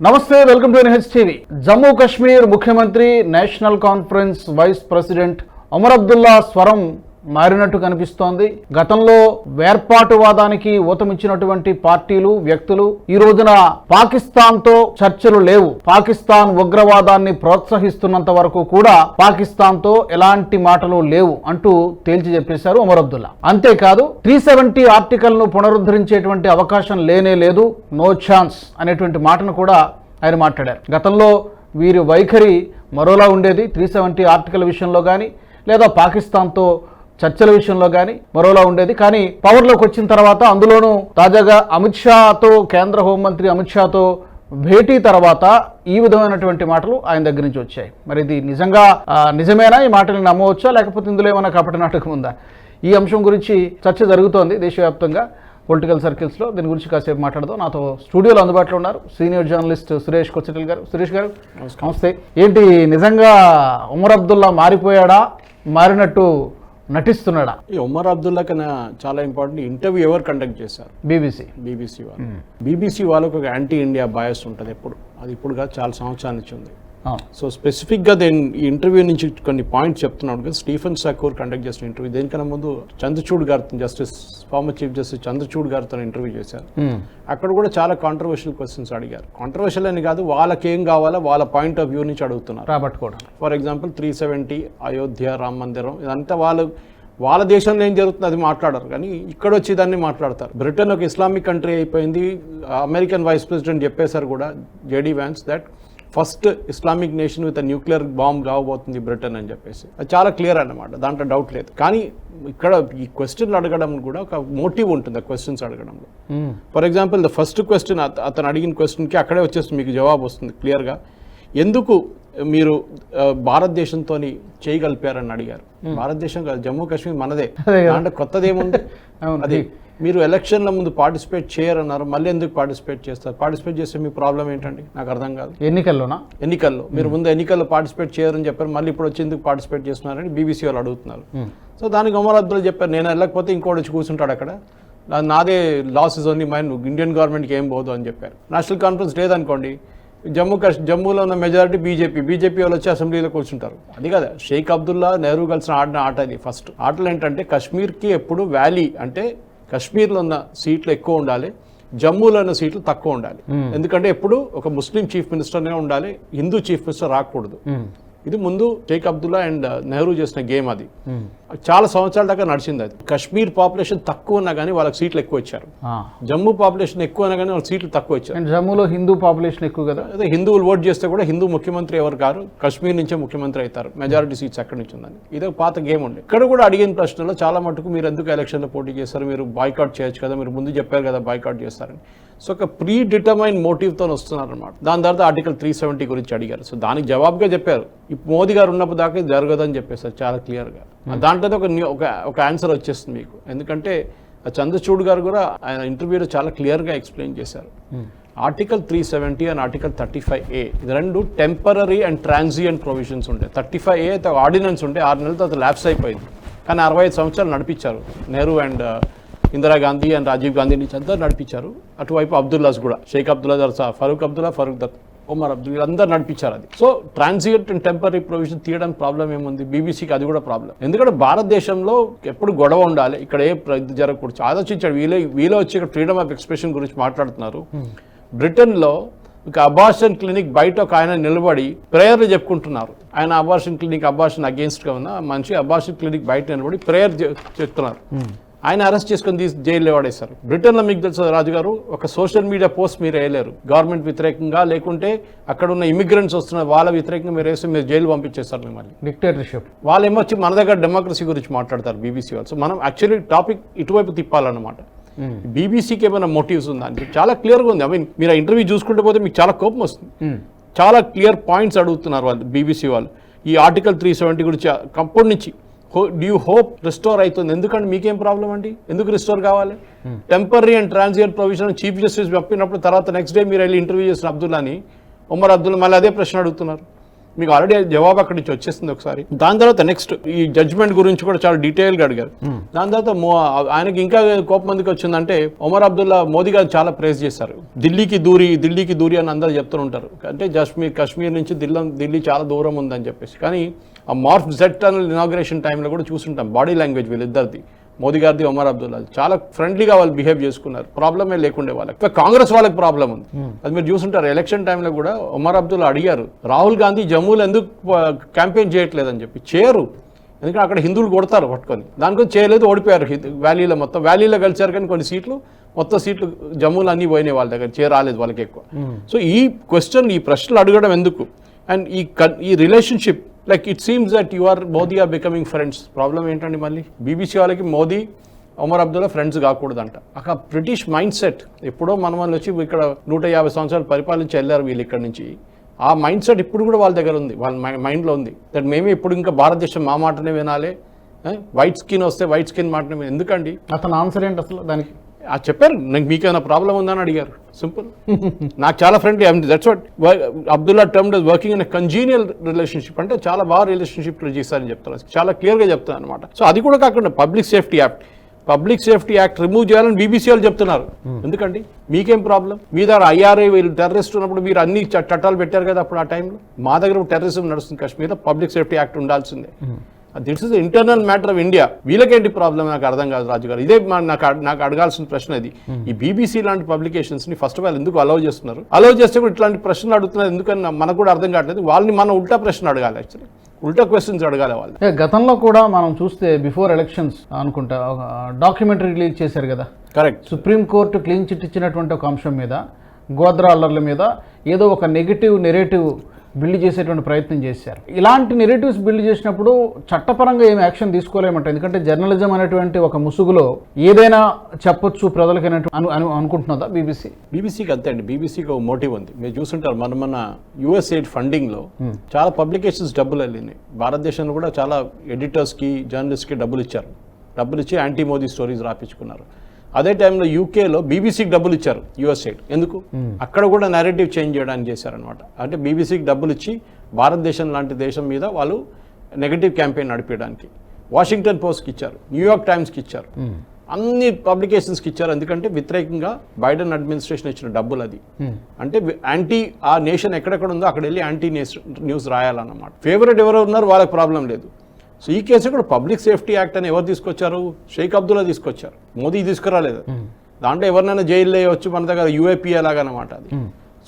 నమస్తే welcome to NH TV Jammu Kashmir ముఖ్యమంత్రి national conference vice president Omar Abdullah స్వరం మారినట్టు కనిపిస్తోంది. గతంలో వేర్పాటువాదానికి ఊతమిచ్చినటువంటి పార్టీలు వ్యక్తులు ఈ రోజున పాకిస్తాన్తో చర్చలు లేవు. పాకిస్తాన్ ఉగ్రవాదాన్ని ప్రోత్సహిస్తున్నంత వరకు కూడా పాకిస్తాన్తో ఎలాంటి మాటలు లేవు అంటూ తేల్చి చెప్పేశారు ఉమర్ అబ్దుల్లా. అంతేకాదు త్రీ సెవెంటీ ఆర్టికల్ను పునరుద్ధరించేటువంటి అవకాశం లేనే లేదు నో ఛాన్స్ అనేటువంటి మాటను కూడా ఆయన మాట్లాడారు. గతంలో వీరి వైఖరి మరోలా ఉండేది త్రీ సెవెంటీ ఆర్టికల్ విషయంలో కానీ లేదా పాకిస్తాన్తో చర్చల విషయంలో కానీ మరోలా ఉండేది. కానీ పవర్లోకి వచ్చిన తర్వాత అందులోనూ తాజాగా అమిత్ షాతో కేంద్ర హోంమంత్రి అమిత్ షాతో భేటీ తర్వాత ఈ విధమైనటువంటి మాటలు ఆయన దగ్గర నుంచి వచ్చాయి. మరి ఇది నిజంగా నిజమేనా? ఈ మాటలు నమ్మవచ్చా? లేకపోతే ఇందులో ఏమైనా కపట నాటకం ఉందా? ఈ అంశం గురించి చర్చ జరుగుతోంది దేశవ్యాప్తంగా. పొలిటికల్ సర్కిల్స్లో దీని గురించి కాసేపు మాట్లాడదాం. నాతో స్టూడియోలో అందుబాటులో ఉన్నారు సీనియర్ జర్నలిస్ట్ సురేష్ కొచ్చటిల్ గారు. సురేష్ గారు నమస్తే. ఏంటి నిజంగా ఉమర్ అబ్దుల్లా మారిపోయాడా? మారినట్టు నటిస్తున్నాడా? ఈ ఉమర్ అబ్దుల్లా కన్నా చాలా ఇంపార్టెంట్ ఇంటర్వ్యూ ఎవరు కండక్ట్ చేశారు? బీబీసీ. బీబీసీ వాళ్ళు. బీబీసీ వాళ్ళకు ఒక యాంటీ ఇండియా బయాస్ ఉంటుంది ఎప్పుడు. అది ఇప్పుడు కాదు చాలా సంవత్సరాల నుంచి ఉంది. సో స్పెసిఫిక్గా దేని ఈ ఇంటర్వ్యూ నుంచి కొన్ని పాయింట్స్ చెప్తున్నాడు కదా స్టీఫెన్ సకూర్ కండక్ట్ చేసిన ఇంటర్వ్యూ దేనికన్నా ముందు చంద్రచూడ్ గారితో justice former chief justice Chandrachud గారితో ఇంటర్వ్యూ చేశారు. అక్కడ కూడా చాలా కాంట్రవర్షియల్ క్వశ్చన్స్ అడిగారు. కాంట్రవర్షియల్ అని కాదు వాళ్ళకి ఏం కావాలో వాళ్ళ పాయింట్ ఆఫ్ వ్యూ నుంచి అడుగుతున్నారు. రాబట్టుకోవడం. For example three seventy Ayodhya Rama Mandiram ఇదంతా వాళ్ళు వాళ్ళ దేశంలో ఏం జరుగుతుంది అది మాట్లాడరు. కానీ ఇక్కడ వచ్చి దాన్ని మాట్లాడతారు. బ్రిటన్ ఒక ఇస్లామిక్ కంట్రీ అయిపోయింది. అమెరికన్ వైస్ ప్రెసిడెంట్ చెప్పేశారు కూడా JD Vance that first Islamic nation with nuclear bomb కావబోతుంది Britain అని చెప్పేసి. అది చాలా క్లియర్ అన్నమాట దాంట్లో డౌట్ లేదు. కానీ ఇక్కడ ఈ క్వశ్చన్లు అడగడం కూడా ఒక మోటివ్ ఉంటుంది ఆ questions అడగడంలో. For example the first question అతను అడిగిన క్వశ్చన్కి అక్కడే వచ్చేస్తుంది మీకు జవాబు వస్తుంది క్లియర్గా. ఎందుకు మీరు భారతదేశంతో చేయగలిపారని అడిగారు. భారతదేశం కాదు జమ్మూ కాశ్మీర్ మనదే. అంటే కొత్తది ఏముంది. అది మీరు ఎలక్షన్ల ముందు పార్టిసిపేట్ చేయరన్నారు మళ్ళీ ఎందుకు పార్టిసిపేట్ చేస్తారు? పార్టిసిపేట్ చేస్తే మీ ప్రాబ్లం ఏంటండి? నాకు అర్థం కాదు. ఎన్నికల్లోనా? ఎన్నికల్లో. మీరు ముందు ఎన్నికల్లో పార్టిసిపేట్ చేయరని చెప్పారు మళ్ళీ ఇప్పుడు వచ్చి ఎందుకు పార్టిసిపేట్ చేస్తున్నారని బీబీసీ వాళ్ళు అడుగుతున్నారు. సో దానికి ఉమర్ అబ్దుల్ చెప్పారు. నేను వెళ్ళకపోతే ఇంకోటి వచ్చి కూర్చుంటాడు అక్కడ. నాదే loss is only mine Indian గవర్నమెంట్కి ఏం పోదు అని చెప్పారు. నేషనల్ కాన్ఫరెన్స్ లేదనుకోండి జమ్మూ కాశ్మీర్ జమ్మూలో ఉన్న మెజారిటీ బీజేపీ. బీజేపీ వాళ్ళు వచ్చి అసెంబ్లీలో కూర్చుంటారు. అది కదా. షేక్ అబ్దుల్లా నెహ్రూ కలిసిన ఆడిన ఆట ఇది. ఫస్ట్ ఆటలు ఏంటంటే కాశ్మీర్కి ఎప్పుడు వ్యాలీ అంటే కాశ్మీర్లో ఉన్న సీట్లు ఎక్కువ ఉండాలి జమ్మూలో ఉన్న సీట్లు తక్కువ ఉండాలి. ఎందుకంటే ఎప్పుడు ఒక ముస్లిం చీఫ్ మినిస్టర్నే ఉండాలి హిందూ చీఫ్ మినిస్టర్ రాకూడదు. ఇది ముందు షేక్ అబ్దుల్లా అండ్ నెహ్రూ చేసిన గేమ్ అది. చాలా సంవత్సరాల దాకా నడిచింది అది. కాశ్మీర్ పాపులేషన్ తక్కువ ఉన్నా కానీ వాళ్ళకి సీట్లు ఎక్కువ ఇచ్చారు. జమ్మూ పాపులేషన్ ఎక్కువ ఉన్నా కానీ వాళ్ళకి సీట్లు తక్కువ ఇచ్చారు. అండ్ జమ్మూలో హిందూ పాపులేషన్ ఎక్కువ కదా? అదే హిందువులు ఓట్ చేస్తే కూడా హిందూ ముఖ్యమంత్రి ఎవరు కారు? కాశ్మీర్ నుంచే ముఖ్యమంత్రి అవుతారు. మెజారిటీ సీట్స్ ఎక్కడి నుంచి ఉందని ఇదే పాత గేమ్ ఉండే. ఇక్కడ కూడా అడిగిన ప్రశ్నలో చాలా మటుకు మీరు ఎందుకు ఎలక్షన్లో పోటీ చేస్తారు? మీరు బాయ్కాట్ చేయొచ్చు కదా? మీరు ముందు చెప్పారు కదా బాయ్కాట్ చేస్తారని. సో ఒక ప్రీ డిటర్మైన్ మోటివ్తో వస్తున్నారు అనమాట దాని తర్వాత ఆర్టికల్ త్రీ సెవెంటీ గురించి అడిగారు. సో దానికి జవాబుగా చెప్పారు. ఇప్పుడు మోదీ గారు ఉన్నప్పుడు దాకా ఇది జరగదని చెప్పేసారు చాలా క్లియర్గా దాంట్లో ఒక న్యూ- ఒక ఒక ఆన్సర్ వచ్చేస్తుంది మీకు. ఎందుకంటే ఆ చంద్రచూడ్ గారు కూడా ఆయన ఇంటర్వ్యూలో చాలా క్లియర్గా ఎక్స్ప్లెయిన్ చేశారు. Article three seventy and article thirty five A ఇది రెండు టెంపరీ అండ్ ట్రాన్సియంట్ ప్రొవిజన్స్ ఉంటాయి థర్టీ ఫైవ్ ఏ ఆర్డినెన్స్ ఉంటే ఆరు నెలల తర్వాత ల్యాప్స్ అయిపోయింది. కానీ అరవై ఐదు సంవత్సరాలు నడిపించారు. నెహ్రూ అండ్ ఇందిరాగాంధీ అండ్ రాజీవ్ గాంధీ నుంచి అంతా నడిపించారు. అటువైపు అబ్దుల్లాస్ కూడా షేక్ అబ్దుల్లా ఫరూక్ అబ్దుల్లా ఫరూక్ దత్ ఉమర్ అబ్దుల్ వీళ్ళందరూ నడిపించారు అది. So transient and temporary provision తీయడం ప్రాబ్లం ఏముంది? బీబీసీకి అది కూడా ప్రాబ్లం ఎందుకంటే భారతదేశంలో ఎప్పుడు గొడవ ఉండాలి. ఇక్కడ ఏ ఇది జరగకూడదు. ఆలోచించాడు. వీలే వీలో వచ్చి ఇక్కడ ఫ్రీడమ్ ఆఫ్ ఎక్స్ప్రెషన్ గురించి మాట్లాడుతున్నారు. బ్రిటన్లో ఒక అబార్షన్ క్లినిక్ బయట ఒక ఆయన నిలబడి ప్రేయర్లు చెప్పుకుంటున్నారు. ఆయన అబార్షన్ క్లినిక్ అబార్షన్ అగేన్స్ట్గా ఉన్న మనిషి అబార్షన్ క్లినిక్ బయట నిలబడి ప్రేయర్ చెప్తున్నారు. ఆయన అరెస్ట్ చేసుకొని తీసి జైల్లో పడేశారు. బ్రిటన్లో మీకు తెలుసు రాజుగారు ఒక సోషల్ మీడియా పోస్ట్ మీరు వేయలేరు. గవర్నమెంట్ వ్యతిరేకంగా లేకుంటే అక్కడ ఉన్న ఇమిగ్రెంట్స్ వస్తున్న వాళ్ళ వ్యతిరేకంగా మీరు వేస్తే మీరు జైలు పంపించేస్తారు మిమ్మల్ని. డిక్టేటర్షిప్. వాళ్ళు ఏమొచ్చి మన దగ్గర డెమోక్రసీ గురించి మాట్లాడతారు బీబీసీ వాళ్ళు. సో మనం యాక్చువల్లీ టాపిక్ ఇటువైపు తిప్పాలన్నమాట. బీబీసీకి ఏమైనా మోటివ్స్ ఉందా? అని చాలా క్లియర్గా ఉంది. ఐ మీన్ మీరు ఆ ఇంటర్వ్యూ చూసుకుంటే పోతే మీకు చాలా కోపం వస్తుంది. చాలా క్లియర్ పాయింట్స్ అడుగుతున్నారు వాళ్ళు బీబీసీ వాళ్ళు. ఈ ఆర్టికల్ త్రీ సెవెంటీ గురించి అప్పటి నుంచి హో డ్యూ హోప్ రిస్టోర్ అవుతుంది? ఎందుకంటే మీకేం ప్రాబ్లం అండి? ఎందుకు రిస్టోర్ కావాలి? Temporary and transient provision chief justice చెప్పినప్పుడు తర్వాత నెక్స్ట్ డే మీరు వెళ్ళి ఇంటర్వ్యూ చేసిన అబ్దుల్లాని ఉమర్ అబ్దుల్ మళ్ళీ అదే ప్రశ్న అడుగుతున్నారు. మీకు ఆల్రెడీ జవాబు అక్కడి నుంచి వచ్చేసింది ఒకసారి. దాని తర్వాత నెక్స్ట్ ఈ జడ్జ్మెంట్ గురించి కూడా చాలా డీటెయిల్గా అడిగారు. దాని తర్వాత ఆయనకి ఇంకా కోపం ఎందుకు వచ్చిందంటే ఒమర్ అబ్దుల్లా మోదీ గారు చాలా ప్రేస్ చేశారు. ఢిల్లీకి దూరి ఢిల్లీకి దూరి అని అందరూ చెప్తూ ఉంటారు. అంటే కాశ్మీర్ కాశ్మీర్ నుంచి ఢిల్లీ ఢిల్లీ చాలా దూరం ఉందని చెప్పేసి. కానీ ఆ మార్ఫ్ జెట్ అనే ఇనాగ్రేషన్ టైంలో కూడా చూసుంటాం. బాడీ లాంగ్వేజ్ వీళ్ళిద్దరిది. మోదీ గారిది ఒమర్ అబ్దుల్లా చాలా ఫ్రెండ్లీగా వాళ్ళు బిహేవ్ చేసుకున్నారు. ప్రాబ్లమే లేకుండే వాళ్ళకి. కాంగ్రెస్ వాళ్ళకి ప్రాబ్లం ఉంది. అది మీరు చూసుంటారు. ఎలక్షన్ టైంలో కూడా ఒమర్ అబ్దుల్లా అడిగారు రాహుల్ గాంధీ జమ్మూలో ఎందుకు క్యాంపెయిన్ చేయట్లేదని చెప్పి. చేయరు. ఎందుకంటే అక్కడ హిందువులు కొడతారు పట్టుకొని. దానికోసం చేయలేదు ఓడిపోయారు. వ్యాలీలో మొత్తం వ్యాలీలో కలిసారు కానీ కొన్ని సీట్లు మొత్తం సీట్లు జమ్మూలు అన్నీ పోయినాయి వాళ్ళ దగ్గర. చేరాలేదు వాళ్ళకి ఎక్కువ. సో ఈ క్వశ్చన్ ఈ ప్రశ్నలు అడగడం ఎందుకు? అండ్ ఈ కన్- ఈ relationship like it seems that you are Modi are becoming friends problem ఏంటండి మళ్ళీ? బీబీసీ వాళ్ళకి మోదీ ఒమర్ అబ్దుల్లా ఫ్రెండ్స్ కాకూడదంట. అక్కడ బ్రిటిష్ మైండ్ సెట్ ఎప్పుడో మన వాళ్ళు వచ్చి ఇక్కడ నూట యాభై సంవత్సరాలు పరిపాలించి వెళ్ళారు వీళ్ళు ఇక్కడ నుంచి. ఆ మైండ్ సెట్ ఇప్పుడు కూడా వాళ్ళ దగ్గర ఉంది. వాళ్ళ మైండ్లో ఉంది. దట్ మేమే ఇప్పుడు ఇంకా భారతదేశం మా మాటనే వినాలి. వైట్ స్కిన్ వస్తే వైట్ స్కిన్ మాటనే ఎందుకండి? అతను ఆన్సర్ ఏంటి అసలు దానికి? ఆ చెప్పారు. నాకు మీకేమైనా ప్రాబ్లం ఉందని అడిగారు. సింపుల్ నాకు చాలా friendly that's what Abdullah term does working in congenial relationship అంటే చాలా బాగా రిలేషన్షిప్ చేశారని చెప్తారు చాలా క్లియర్గా చెప్తాను అనమాట సో అది కూడా కాకుండా public safety act public safety act remove చేయాలని బీబీసీ వాళ్ళు చెప్తున్నారు. ఎందుకండి? మీకేం ప్రాబ్లం మీ దగ్గర ఐఆర్ఐ వీళ్ళు టెర్రరిస్ట్ ఉన్నప్పుడు మీరు అన్ని చట్టాలు పెట్టారు కదా అప్పుడు ఆ టైంలో మా దగ్గర టెర్రరిజం నడుస్తుంది కాశ్మీర్లో. పబ్లిక్ సేఫ్టీ యాక్ట్ ఉండాల్సిందే. It's is internal matter of India వీళ్ళకేంటి problem నాకు అర్థం కాదు రాజు గారు. ఇదే నాకు నాకు అడగాల్సిన ప్రశ్న ఇది. ఈ బీబీసీ లాంటి పబ్లికేషన్స్ని ఫస్ట్ ఆఫ్ ఆల్ ఎందుకు అలౌ చేస్తున్నారు? అలౌ చేస్తే కూడా ఇట్లాంటి ప్రశ్నలు అడుగుతున్నారు. ఎందుకని మనకు కూడా అర్థం కావట్లేదు. వాళ్ళని మనం ఉల్టా ప్రశ్న అడగాలి యాక్చువల్లీ ఉల్టా క్వశ్చన్స్ అడగాలి వాళ్ళు గతంలో కూడా మనం చూస్తే బిఫోర్ ఎలక్షన్స్ అనుకుంటా ఒక డాక్యుమెంటరీ రిలీజ్ చేశారు కదా? కరెక్ట్ సుప్రీంకోర్టు క్లీన్ చిట్ ఇచ్చినటువంటి ఒక అంశం మీద గోద్రా అల్లర్ల మీద ఏదో ఒక నెగిటివ్ నెరేటివ్ బిల్డ్ చేసేటువంటి ప్రయత్నం చేశారు. ఇలాంటి నెరేటివ్స్ బిల్డ్ చేసినప్పుడు చట్టపరంగా ఏమి యాక్షన్ తీసుకోలేమంట ఎందుకంటే జర్నలిజం అనేటువంటి ఒక ముసుగులో ఏదైనా చెప్పొచ్చు ప్రజలకి అనేటు- అను అను అనుకుంటున్నదా బీబీసీ బీబీసీకి అంతే అండి. బీబీసీకి ఒక మోటివ్ ఉంది. మీరు చూస్తుంటారు మన మన యుఎస్ఎయిడ్ ఫండింగ్లో చాలా పబ్లికేషన్స్ డబ్బులు వెళ్ళినాయి. భారతదేశంలో కూడా చాలా ఎడిటర్స్కి జర్నలిస్ట్కి డబ్బులు ఇచ్చారు. డబ్బులు ఇచ్చి యాంటీ మోదీ స్టోరీస్ రాపించుకున్నారు. అదే టైంలో యూకేలో బీబీసీకి డబ్బులు ఇచ్చారు యుఎస్ఎయిడ్ ఎందుకు? అక్కడ కూడా నెరేటివ్ చేంజ్ చేయడానికి చేశారనమాట అంటే బీబీసీకి డబ్బులు ఇచ్చి భారతదేశం లాంటి దేశం మీద వాళ్ళు నెగటివ్ క్యాంపెయిన్ నడిపించడానికి వాషింగ్టన్ పోస్ట్కి ఇచ్చారు న్యూయార్క్ టైమ్స్కి ఇచ్చారు. అన్ని పబ్లికేషన్స్కి ఇచ్చారు. ఎందుకంటే వ్యతిరేకంగా బైడెన్ అడ్మినిస్ట్రేషన్ ఇచ్చిన డబ్బులు అది. అంటే యాంటీ ఆ నేషన్ ఎక్కడెక్కడ ఉందో అక్కడ వెళ్ళి యాంటీ న్యూస్ రాయాలన్నమాట. ఫేవరెట్ ఎవరు ఉన్నారు? వాళ్ళకి ప్రాబ్లం లేదు. సో ఈ కేసు కూడా పబ్లిక్ సేఫ్టీ యాక్ట్ అని ఎవరు తీసుకొచ్చారు? షేక్ అబ్దుల్లా తీసుకొచ్చారు. మోదీ తీసుకురాలేదు. దాంట్లో ఎవరినైనా జైల్లో వేయవచ్చు మన దగ్గర యూఏపీ అలాగనమాట అది.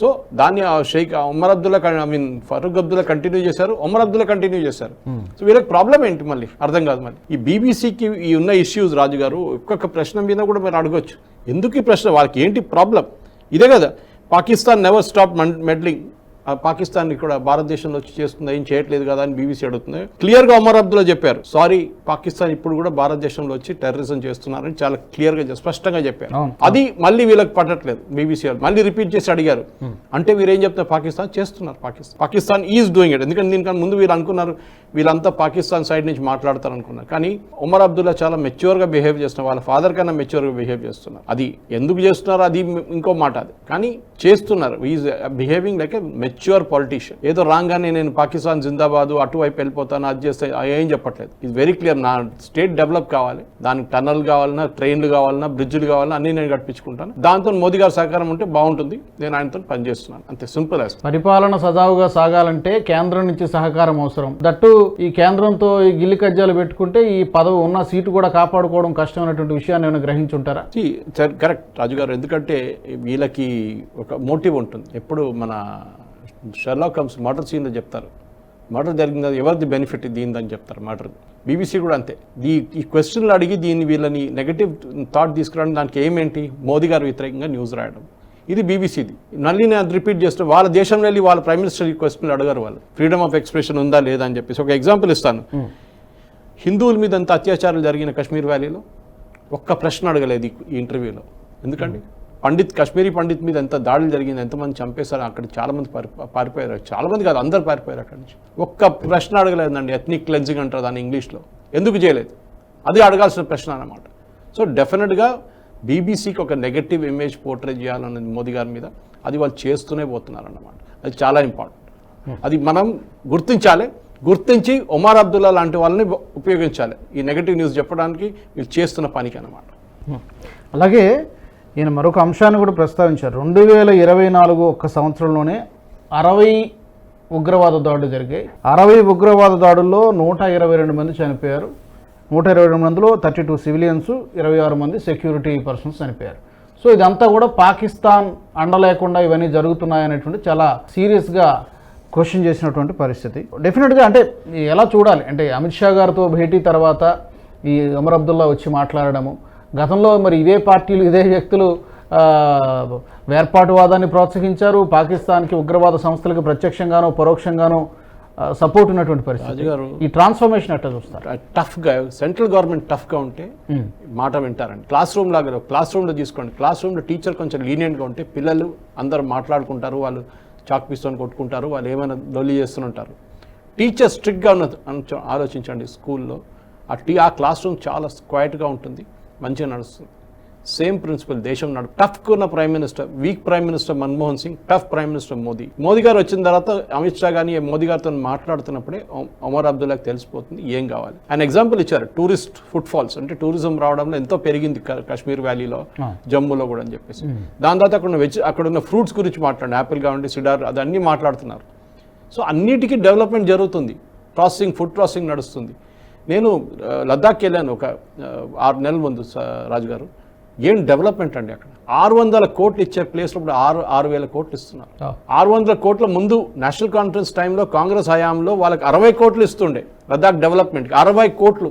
సో దాన్ని Sheikh Umar Abdullah I mean Farooq Abdullah continue చేశారు. ఉమర్ అబ్దుల్లా కంటిన్యూ చేశారు. సో వీళ్ళకి ప్రాబ్లం ఏంటి మళ్ళీ? అర్థం కాదు మళ్ళీ. ఈ బీబీసీకి ఈ ఉన్న ఇష్యూస్ రాజు గారు ఒక్కొక్క ప్రశ్న మీద కూడా మీరు అడగొచ్చు. ఎందుకు ఈ ప్రశ్న? వాళ్ళకి ఏంటి ప్రాబ్లం ఇదే కదా. Pakistan never stop meddling Pakistan ఇక్కడ భారతదేశంలో వచ్చి చేస్తుంది ఏం చేయట్లేదు కదా అని బీబీసీ అడుగుతుంది. క్లియర్గా ఒమర్ అబ్దుల్లా చెప్పారు. సారీ పాకిస్తాన్ ఇప్పుడు కూడా భారతదేశంలో వచ్చి టెర్రరిజం చేస్తున్నారని చాలా క్లియర్గా స్పష్టంగా చెప్పారు. అది మళ్ళీ వీళ్ళకి పట్టట్లేదు బీబీసీ వాళ్ళు. మళ్ళీ రిపీట్ చేసి అడిగారు. అంటే వీరు ఏం చెప్తారు పాకిస్తాన్ చేస్తున్నారు Pakistan. Pakistan is doing it. ఎందుకంటే దీనికన్నా ముందు వీళ్ళు అనుకున్నారు వీళ్ళంతా పాకిస్తాన్ సైడ్ నుంచి మాట్లాడతారు అనుకున్నారు. కానీ ఉమర్ అబ్దుల్లా చాలా మెచ్యూర్గా బిహేవ్ చేస్తున్నారు వాళ్ళ ఫాదర్ కన్నా మెచ్యూర్గా బిహేవ్ చేస్తున్నారు. అది ఎందుకు చేస్తున్నారు? అది ఇంకో మాట అది. కానీ చేస్తున్నారు. Is behaving like a mature politician ఏదో రాగానే నేను పాకిస్తాన్ జిందాబాదు అటువైపు వెళ్ళిపోతాను అది చేస్తే ఏం చెప్పట్లేదు. ఇది వెరీ క్లియర్ నా స్టేట్ డెవలప్ కావాలి. దానికి టన్నల్ కావాలన్నా ట్రైన్లు కావాలన్నా బ్రిడ్జ్లు కావాలన్నా అన్ని నేను కట్టించుకుంటాను. దాంతో మోదీ గారి సహకారం ఉంటే బాగుంటుంది. నేను ఆయనతో పనిచేస్తున్నాను. అంతే సింపుల్ యాజ్ పరిపాలన సజావుగా సాగాలంటే కేంద్రం నుంచి సహకారం అవసరం. దట్టు ఈ కేంద్రంతో ఈ గిల్లి కజ్జాలు పెట్టుకుంటే ఈ పదవి ఉన్న సీటు కూడా కాపాడుకోవడం కష్టం అనేటువంటి విషయాన్ని ఏమైనా గ్రహించుంటారా? కరెక్ట్ రాజు గారు ఎందుకంటే వీళ్ళకి ఒక మోటివ్ ఉంటుంది. ఎప్పుడు మన షెర్లాక్ హోమ్స్ మర్డర్ సీన్లో చెప్తారు. మర్డర్ జరిగింది ఎవరిది బెనిఫిట్ దీనిదని చెప్తారు మర్డర్. బీబీసీ కూడా అంతే. ఈ ఈ క్వశ్చన్లు అడిగి దీన్ని వీళ్ళని నెగటివ్ థాట్ తీసుకురావడం దానికి ఏమేంటి? మోదీ గారు వ్యతిరేకంగా న్యూస్ రాయడం. ఇది బీబీసీది. మళ్ళీ నేను రిపీట్ చేస్తే వాళ్ళ దేశంలో వెళ్ళి వాళ్ళ ప్రైమ్ మినిస్టర్ ఈ క్వశ్చన్లు అడగారు వాళ్ళు. ఫ్రీడమ్ ఆఫ్ ఎక్స్ప్రెషన్ ఉందా లేదా అని చెప్పేసి ఒక ఎగ్జాంపుల్ ఇస్తాను. హిందువుల మీద అంత అత్యాచారాలు జరిగిన కశ్మీర్ వ్యాలీలో ఒక్క ప్రశ్న అడగలేదు ఈ- ఈ ఇంటర్వ్యూలో ఎందుకండి? పండిత్ కశ్మీరీ పండిత్ మీద ఎంత దాడులు జరిగింది ఎంతమంది చంపేశారు అక్కడ చాలామంది పారి పారిపోయారు. చాలామంది కాదు అందరు పారిపోయారు అక్కడి నుంచి. ఒక్క ప్రశ్న అడగలేదండి ఎథ్నిక్ క్లెన్జింగ్ అంటారు దాన్ని ఇంగ్లీష్లో. ఎందుకు చేయలేదు? అది అడగాల్సిన ప్రశ్న అన్నమాట. సో డెఫినెట్గా బీబీసీకి ఒక నెగటివ్ ఇమేజ్ పోర్ట్రేట్ చేయాలన్నది మోదీ గారి మీద అది వాళ్ళు చేస్తూనే పోతున్నారు అన్నమాట. అది చాలా ఇంపార్టెంట్ అది మనం గుర్తించాలి. గుర్తించి ఒమార్ అబ్దుల్లా లాంటి వాళ్ళని ఉపయోగించాలి. ఈ నెగటివ్ న్యూస్ చెప్పడానికి వీళ్ళు చేస్తున్న పనికి అన్నమాట. అలాగే ఈయన మరొక అంశాన్ని కూడా ప్రస్తావించారు. రెండు వేల ఇరవై నాలుగు ఒక్క సంవత్సరంలోనే అరవై ఉగ్రవాద దాడులు జరిగాయి. అరవై ఉగ్రవాద దాడుల్లో నూట ఇరవై రెండు మంది చనిపోయారు. నూట ఇరవై రెండు మందిలో థర్టీ టూ సివిలియన్స్ ఇరవై ఆరు మంది సెక్యూరిటీ పర్సన్స్ చనిపోయారు. సో ఇదంతా కూడా పాకిస్తాన్ అండ లేకుండా ఇవన్నీ జరుగుతున్నాయనేటువంటి చాలా సీరియస్గా క్వశ్చన్ చేసినటువంటి పరిస్థితి. డెఫినెట్గా అంటే ఎలా చూడాలి? అంటే అమిత్ షా గారితో భేటీ తర్వాత ఈ అమర్ అబ్దుల్లా వచ్చి మాట్లాడడము గతంలో మరి ఇదే పార్టీలు ఇదే వ్యక్తులు వేర్పాటువాదాన్ని ప్రోత్సహించారు. పాకిస్తాన్కి ఉగ్రవాద సంస్థలకు ప్రత్యక్షంగానో పరోక్షంగానో సపోర్ట్ ఉన్నటువంటి పరిస్థితి. ఈ ట్రాన్స్ఫర్మేషన్ ఎట్లా చూస్తారు? టఫ్గా సెంట్రల్ గవర్నమెంట్ టఫ్గా ఉంటే మాట వింటారండి. క్లాస్ రూమ్ లాగా క్లాస్ రూమ్లో తీసుకోండి. క్లాస్ రూమ్లో టీచర్ కొంచెం లీనియంట్గా ఉంటే పిల్లలు అందరూ మాట్లాడుకుంటారు వాళ్ళు చాక్ పీస్తోని కొట్టుకుంటారు వాళ్ళు ఏమైనా లొల్లి చేస్తుంటారు. టీచర్ స్ట్రిక్ట్గా ఉన్న అని ఆలోచించండి స్కూల్లో ఆ టీ ఆ క్లాస్ రూమ్ చాలా క్వైట్గా ఉంటుంది. మంచిగా నడుస్తుంది. సేమ్ ప్రిన్సిపల్ దేశం నడు టఫ్ ఉన్న prime minister weak prime minister Manmohan Singh tough prime minister Modi. Modi గారు వచ్చిన తర్వాత అమిత్ షా కానీ మోదీ గారితో మాట్లాడుతున్నప్పుడే ఒమర్ అబ్దుల్లాకి తెలిసిపోతుంది ఏం కావాలి. ఆయన ఎగ్జాంపుల్ ఇచ్చారు టూరిస్ట్ ఫుట్ ఫాల్స్ అంటే టూరిజం రావడంలో ఎంతో పెరిగింది కాశ్మీర్ వ్యాలీలో జమ్మూలో కూడా అని చెప్పేసి. దాని తర్వాత అక్కడ ఉన్న వెజ్ అక్కడ ఉన్న ఫ్రూట్స్ గురించి మాట్లాడండి. యాపిల్ కావండి సిడార్ అదన్నీ మాట్లాడుతున్నారు. సో అన్నిటికీ డెవలప్మెంట్ జరుగుతుంది. ప్రాసెసింగ్ ఫుడ్ ప్రాసెసింగ్ నడుస్తుంది. నేను ఆ, లద్దాఖ్కి వెళ్ళాను ఒక ఆరు నెలల ముందు స- రాజు గారు ఏం డెవలప్మెంట్ అండి అక్కడ? ఆరు వందల కోట్లు ఇచ్చే ప్లేస్లో ఇప్పుడు ఆరు ఆరు వేల కోట్లు ఇస్తున్నారు. ఆరు వందల కోట్ల ముందు నేషనల్ కాన్ఫరెన్స్ టైంలో కాంగ్రెస్ హయాంలో వాళ్ళకి అరవై కోట్లు ఇస్తుండే లద్దాఖ్ డెవలప్మెంట్కి అరవై కోట్లు.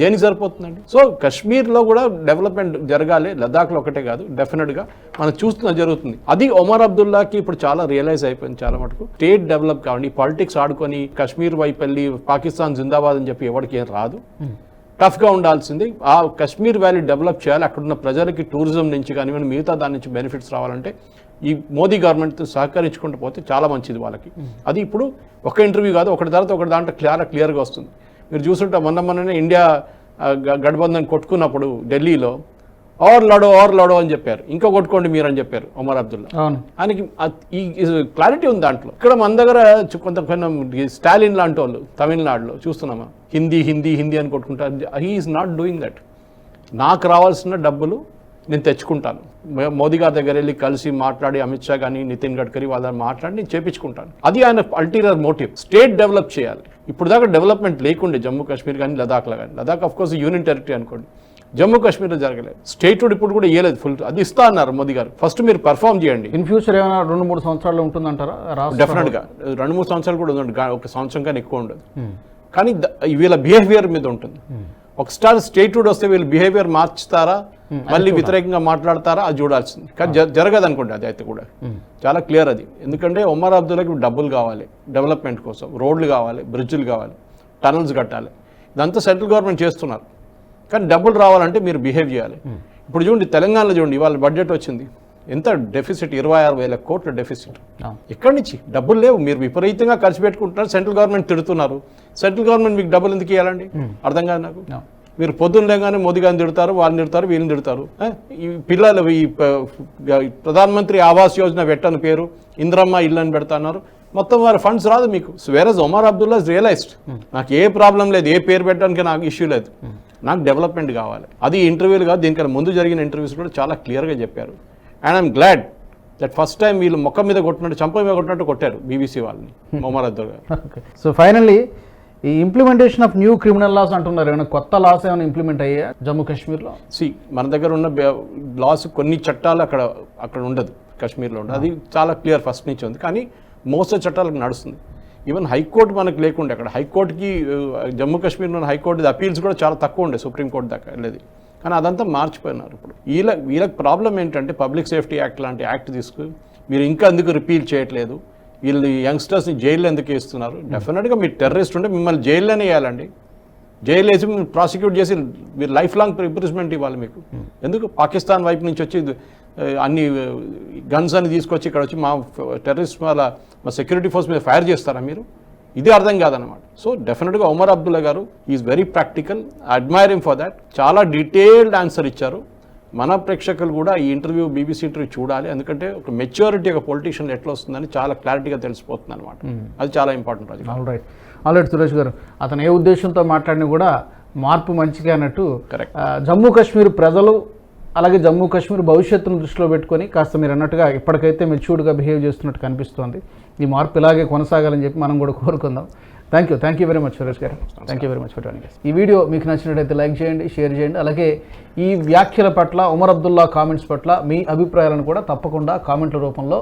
దేనికి సరిపోతుందండి? సో కాశ్మీర్లో కూడా డెవలప్మెంట్ జరగాలి. లద్దాఖ్లో ఒకటే కాదు డెఫినెట్గా మనం చూస్తున్న జరుగుతుంది. అది ఒమర్ అబ్దుల్లాకి ఇప్పుడు చాలా రియలైజ్ అయిపోయింది చాలా మటుకు. స్టేట్ డెవలప్ కావండి పాలిటిక్స్ ఆడుకొని కాశ్మీర్ వైపు వెళ్ళి పాకిస్తాన్ జిందాబాద్ అని చెప్పి ఎవరికి ఏం రాదు. టఫ్గా ఉండాల్సింది. ఆ కశ్మీర్ వ్యాలీ డెవలప్ చేయాలి. అక్కడున్న ప్రజలకి టూరిజం నుంచి కానివ్వండి మిగతా దాని నుంచి బెనిఫిట్స్ రావాలంటే ఈ మోదీ గవర్నమెంట్తో సహకరించుకుంటూ పోతే చాలా మంచిది వాళ్ళకి. అది ఇప్పుడు ఒక ఇంటర్వ్యూ కాదు ఒకటి తర్వాత ఒకటి దాంట్లో క్లియర్ క్లియర్గా వస్తుంది. మీరు చూస్తుంటే మొన్న మొన్ననే ఇండియా ఆ, గఠబంధన్ కొట్టుకున్నప్పుడు ఢిల్లీలో ఓవర్ లడో ఓవర్ లడో అని చెప్పారు. ఇంకా కొట్టుకోండి మీరు అని చెప్పారు ఒమర్ అబ్దుల్లా. ఆయనకి ఈ క్లారిటీ ఉంది దాంట్లో. ఇక్కడ మన దగ్గర కొంత స్టాలిన్ లాంటి వాళ్ళు తమిళనాడులో చూస్తున్నామా? హిందీ హిందీ హిందీ అని కొట్టుకుంటారు. He is not doing that నాకు రావాల్సిన డబ్బులు నేను తెచ్చుకుంటాను. మోదీ గారి దగ్గర వెళ్ళి కలిసి మాట్లాడి అమిత్ షా కానీ నితిన్ గడ్కరీ వాళ్ళ మాట్లాడి నేను చేపించుకుంటాను. అది ఆయన అల్టీరియర్ మోటివ్ స్టేట్ డెవలప్ చేయాలి. ఇప్పుడు దాకా డెవలప్మెంట్ లేకుండే జమ్మూ కాశ్మీర్ కానీ లదాఖ్లో కానీ Ladakh of course union territory అనుకోండి. జమ్మూ కాశ్మీర్లో జరగలేదు. స్టేట్ ఇప్పుడు కూడా ఇవ్వలేదు ఫుల్ అది ఇస్తా అన్నారు మోదీ గారు. ఫస్ట్ మీరు పర్ఫామ్ చేయండి. ఇన్ ఫ్యూచర్ ఏమైనా రెండు మూడు సంవత్సరాలు ఉంటుందంటారా? డెఫినెట్గా రెండు మూడు సంవత్సరాలు కూడా ఉందండి. ఒక సంవత్సరం కానీ ఎక్కువ ఉండదు. కానీ ద- వీళ్ళ బిహేవియర్ మీద ఉంటుంది. ఒకసారి స్టేట్హుడ్ వస్తే వీళ్ళు బిహేవియర్ మార్చుతారా? మళ్ళీ వ్యతిరేకంగా మాట్లాడతారా? అది చూడాల్సింది. కానీ జ- జరగదు అనుకోండి అది అయితే కూడా. చాలా క్లియర్ అది. ఎందుకంటే ఒమర్ అబ్దుల్లాకి డబ్బులు కావాలి డెవలప్మెంట్ కోసం. రోడ్లు కావాలి బ్రిడ్జ్లు కావాలి టనల్స్ కట్టాలి. ఇదంతా సెంట్రల్ గవర్నమెంట్ చేస్తున్నారు. కానీ డబ్బులు రావాలంటే మీరు బిహేవ్ చేయాలి. ఇప్పుడు చూడండి తెలంగాణలో చూడండి ఇవాళ బడ్జెట్ వచ్చింది. ఎంత డెఫిసిట్ ఇరవై ఆరు వేల కోట్ల డెఫిసిట్. ఎక్కడి నుంచి? డబ్బులు లేవు. మీరు విపరీతంగా ఖర్చు పెట్టుకుంటున్నారు. సెంట్రల్ గవర్నమెంట్ తిడుతున్నారు. సెంట్రల్ గవర్నమెంట్ మీకు డబ్బులు ఎందుకు ఇవ్వాలండి? అర్థం కాదు నాకు. మీరు పొద్దున్న లేగానే మోదీ గారిని తిడతారు వాళ్ళని తిడతారు వీళ్ళని తిడతారు? ఈ పిల్లలు ఈ ప్రధానమంత్రి ఆవాస్ యోజన పెట్టని పేరు ఇంద్రమ్మ ఇల్లు అని పెడతాన్నారు. మొత్తం వారి ఫండ్స్ రాదు మీకు. వేరస్ ఒమర్ అబ్దుల్లా రియలైజ్డ్ నాకు ఏ ప్రాబ్లం లేదు ఏ పేరు పెట్టడానికి నాకు ఇష్యూ లేదు. నాకు డెవలప్మెంట్ కావాలి. అది ఇంటర్వ్యూలు కాదు దీనికన్నా ముందు జరిగిన ఇంటర్వ్యూస్ కూడా చాలా క్లియర్గా చెప్పారు. And I'm glad that first time వీళ్ళు మొక్క మీద కొట్టినట్టు చంప మీద కొట్టినట్టు కొట్టారు బీబీసీ వాళ్ళని ఒమర్ అబ్దుల్ గారు. సో ఫైనల్లీ ఈ implementation of new criminal laws అంటున్నారు. ఏమైనా కొత్త లాస్ ఏమైనా ఇంప్లిమెంట్ అయ్యా జమ్మూ కాశ్మీర్లో? సి మన దగ్గర ఉన్న లాస్ కొన్ని చట్టాలు అక్కడ అక్కడ ఉండదు. కాశ్మీర్లో ఉండదు. అది చాలా క్లియర్ ఫస్ట్ నుంచి ఉంది. కానీ మోస్ట్ చట్టాలకు నడుస్తుంది. ఈవెన్ హైకోర్టు మనకు లేకుండే అక్కడ. హైకోర్టుకి జమ్మూ కాశ్మీర్లో ఉన్న హైకోర్టు అపీల్స్ కూడా చాలా తక్కువ ఉండే సుప్రీంకోర్టు దాకా వెళ్ళేది. కానీ అదంతా మార్చిపోయినారు ఇప్పుడు. వీళ్ళ వీళ్ళకి ప్రాబ్లం ఏంటంటే పబ్లిక్ సేఫ్టీ యాక్ట్ లాంటి యాక్ట్ తీసుకు మీరు ఇంకా ఎందుకు రిపీల్ చేయట్లేదు. వీళ్ళు యంగ్స్టర్స్ని జైల్లో ఎందుకు వేస్తున్నారు? డెఫినెట్గా మీరు టెర్రరిస్ట్ ఉంటే మిమ్మల్ని జైల్లోనే వేయాలండి. జైలు వేసి ప్రాసిక్యూట్ చేసి మీరు లైఫ్ లాంగ్ ఇంప్రూవ్మెంట్ ఇవ్వాలి మీకు. ఎందుకు? పాకిస్తాన్ వైపు నుంచి వచ్చి అన్ని గన్స్ అని తీసుకొచ్చి ఇక్కడ వచ్చి మా టెర్రరిస్ట్ వాళ్ళ మా సెక్యూరిటీ ఫోర్స్ మీద ఫైర్ చేస్తారా మీరు? ఇది అర్థం కాదనమాట సో డెఫినెట్గా ఉమర్ అబ్దుల్లా గారు is very practical admiring for that చాలా డీటెయిల్డ్ ఆన్సర్ ఇచ్చారు. మన ప్రేక్షకులు కూడా ఈ ఇంటర్వ్యూ బీబీసీ ఇంటర్వ్యూ చూడాలి. ఎందుకంటే ఒక మెచ్యూరిటీ ఒక పొలిటీషియన్ ఎట్లా వస్తుందని చాలా క్లారిటీగా తెలిసిపోతుంది అనమాట అది చాలా ఇంపార్టెంట్ అది all right all right Suresh గారు. అతను ఏ ఉద్దేశంతో మాట్లాడినా కూడా మార్పు మంచిగా అన్నట్టు జమ్మూ కాశ్మీర్ ప్రజలు అలాగే జమ్మూ కాశ్మీర్ భవిష్యత్తును దృష్టిలో పెట్టుకొని కాస్త మీరు అన్నట్టుగా ఇప్పటికైతే మెచ్యూర్డ్గా బిహేవ్ చేస్తున్నట్టు కనిపిస్తోంది. ఈ మార్పు ఇలాగే కొనసాగాలని చెప్పి మనం కూడా కోరుకుందాం. Thank you thank you very much Suresh గారు. Thank you very much for joining ఈ వీడియో మీకు నచ్చినట్టయితే లైక్ చేయండి షేర్ చేయండి. అలాగే ఈ వ్యాఖ్యల పట్ల ఉమర్ అబ్దుల్లా కామెంట్స్ పట్ల మీ అభిప్రాయాలను కూడా తప్పకుండా కామెంట్ల రూపంలో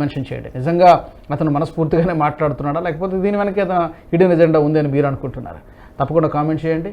మెన్షన్ చేయండి. నిజంగా అతను మనస్ఫూర్తిగానే మాట్లాడుతున్నాడా? లేకపోతే దీని వెనక ఏదైనా హిడెన్ ఎజెండా ఉంది అని మీరు అనుకుంటున్నారా? తప్పకుండా కామెంట్ చేయండి.